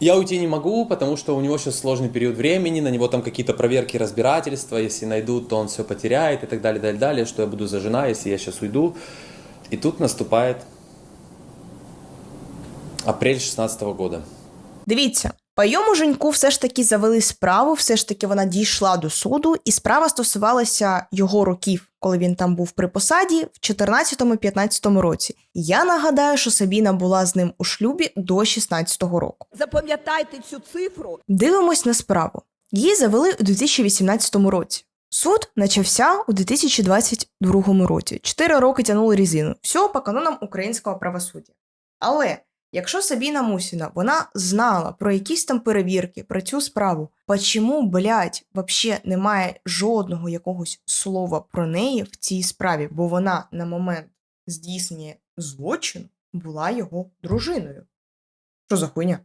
Я уйти не могу, потому что у него сейчас сложный период времени, на него там какие-то проверки, разбирательства, если найдут, то он все потеряет и так далее, далее, далее, что я буду за жена, если я сейчас уйду. И тут наступает апрель 16 года. Дивіться, по йому Женьку все ж таки завели справу, все ж таки вона дійшла до суду, і справа стосувалася його років, коли він там був при посаді в 14-15 році. Я нагадаю, що Сабіна була з ним у шлюбі до 16-го року. Запам'ятайте цю цифру. Дивимось на справу. Її завели у 2018 році. Суд почався у 2022 році. Чотири роки тягнули різину. Все по канонам українського правосуддя. Але якщо Сабіна Мусіна вона знала про якісь там перевірки, про цю справу, почому, блядь, вообще немає жодного якогось слова про неї в цій справі, бо вона на момент здійснення злочину була його дружиною. Що за хуйня?